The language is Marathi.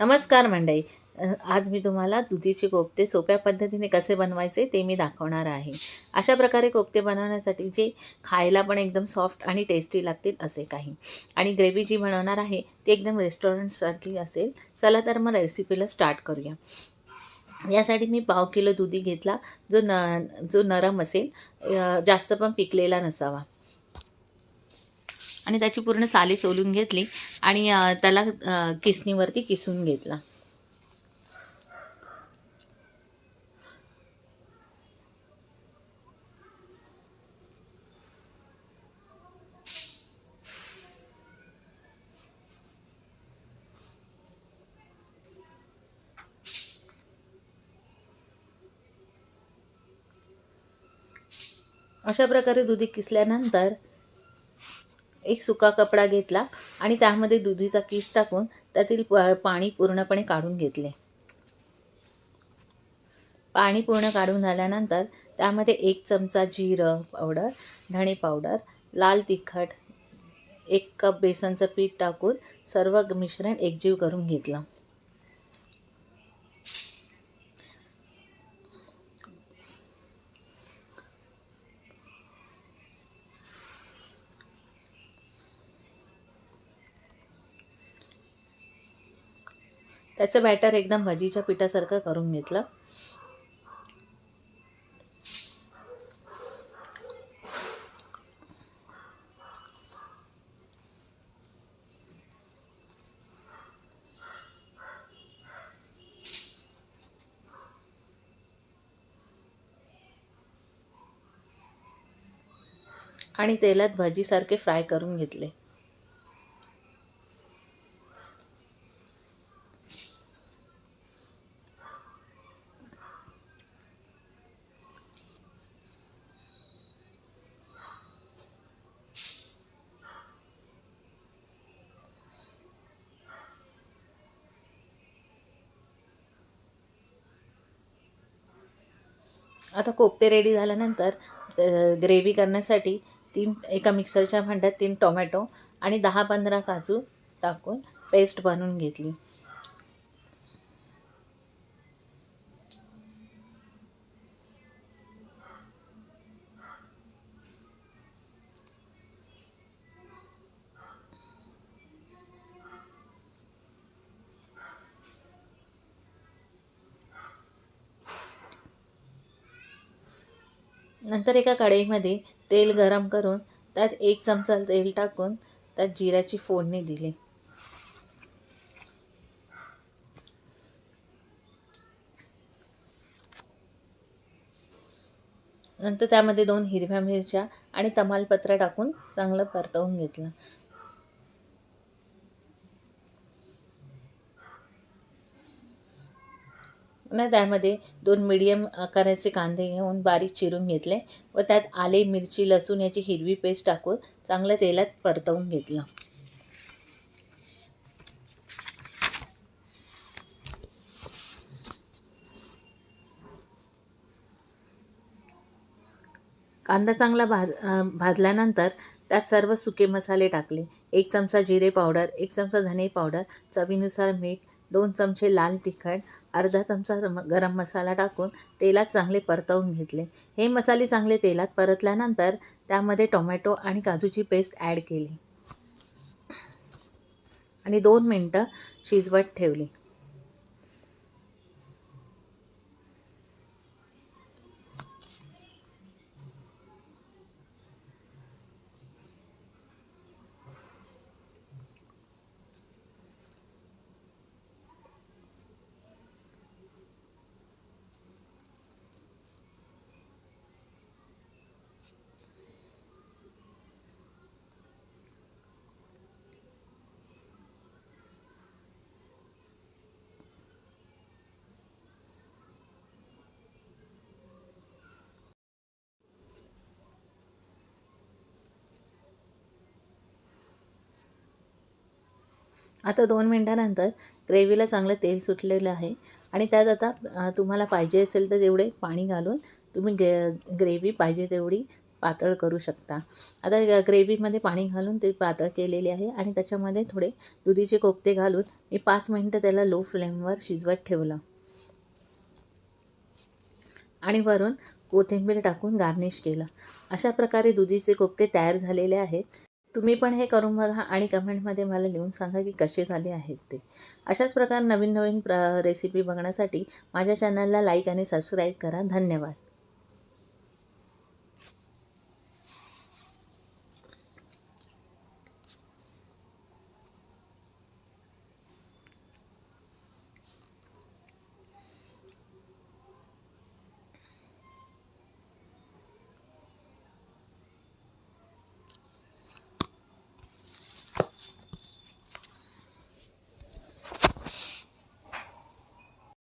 नमस्कार मंडई आज मी तुम्हाला दुधीचे कोफ्ते सोप्या पद्धतीने कसे बनवायचे ते मी दाखवणार आहे. अशा प्रकारे कोफ्ते बनवण्यासाठी जे खायला पण एकदम सॉफ्ट आणि टेस्टी लागतील असे काही. आणि ग्रेव्ही जी बनवणार आहे ती एकदम रेस्टॉरंटसारखी असेल. चला तर मग रेसिपीला स्टार्ट करूया. यासाठी मी पाव किलो दुधी घेतला. जो न जो नरम असेल जास्त पण पिकलेला नसावा. आणि त्याची पूर्ण साली सोलून घेतली आणि त्याला किसणीवरती किसून घेतला. अशा प्रकारे दुधी किसल्यानंतर एक सुका कपडा घेतला आणि त्यामध्ये दुधीचा किस टाकून त्यातील प- पाणी पूर्णपणे काढून घेतले. पाणी पूर्ण काढून झाल्यानंतर त्यामध्ये एक चमचा जिरं पावडर धणे पावडर लाल तिखट एक कप बेसनचं पीठ टाकून सर्व मिश्रण एकजीव करून घेतलं. त्याचं बॅटर एकदम भजीच्या पिठासारखं करून घेतलं. आणि तेलात भजीसारखे फ्राय करून घेतले. आता कोफ्ते रेडी झाल्यानंतर ग्रेव्ही करण्यासाठी तीन एका मिक्सरच्या भांड्यात तीन टोमॅटो आणि दहा पंधरा काजू टाकून पेस्ट बनवून घेतली. नंतर एका कढईमध्ये तेल गरम करून त्यात एक चमचा तेल टाकून त्यात जिऱ्याची फोडणी दिली. नंतर त्यामध्ये दोन हिरव्या मिरच्या आणि तमालपत्र टाकून चांगलं परतवून घेतलं. पुन्हा त्यामध्ये दोन मिडियम आकाराचे कांदे घेऊन बारीक चिरून घेतले व त्यात आले मिरची लसूण याची हिरवी पेस्ट टाकून चांगलं तेलात परतवून घेतलं. कांदा चांगला भाज भाजल्यानंतर त्यात सर्व सुके मसाले टाकले. एक चमचा जिरे पावडर एक चमचा धने पावडर चवीनुसार मीठ दोन चमचे लाल तिखट अर्धा चमचा रम- गरम मसाला टाकून तेलात चांगले परतवून घेतले. हे मसाले चांगले तेलात परतल्यानंतर त्यामध्ये टोमॅटो आणि काजूची पेस्ट ॲड केली. आणि दोन मिनटं शिजवत ठेवली. आता दोन मिनटानंतर ग्रेव्हीला चांगलं तेल सुटलेलं आहे. आणि त्यात आता तुम्हाला पाहिजे असेल तर तेवढे पाणी घालून तुम्ही गे ग्रेव्ही पाहिजे तेवढी पातळ करू शकता. आता ग्रेव्हीमध्ये पाणी घालून ते पातळ केलेले आहे आणि त्याच्यामध्ये थोडे दुधीचे कोफ्ते घालून मी पाच मिनटं त्याला लो फ्लेमवर शिजवत ठेवलं. आणि वरून कोथिंबीर टाकून गार्निश केलं. अशा प्रकारे दुधीचे कोफ्ते तयार झालेले आहेत. तुम्ही पण हे करून बघा आणि कमेंटमध्ये मला लिहून सांगा की कसे झाले आहेत ते. अशाच प्रकार नवीन नवीन प्र रेसिपी बघण्यासाठी माझ्या चॅनलला लाईक आणि सबस्क्राईब करा. धन्यवाद.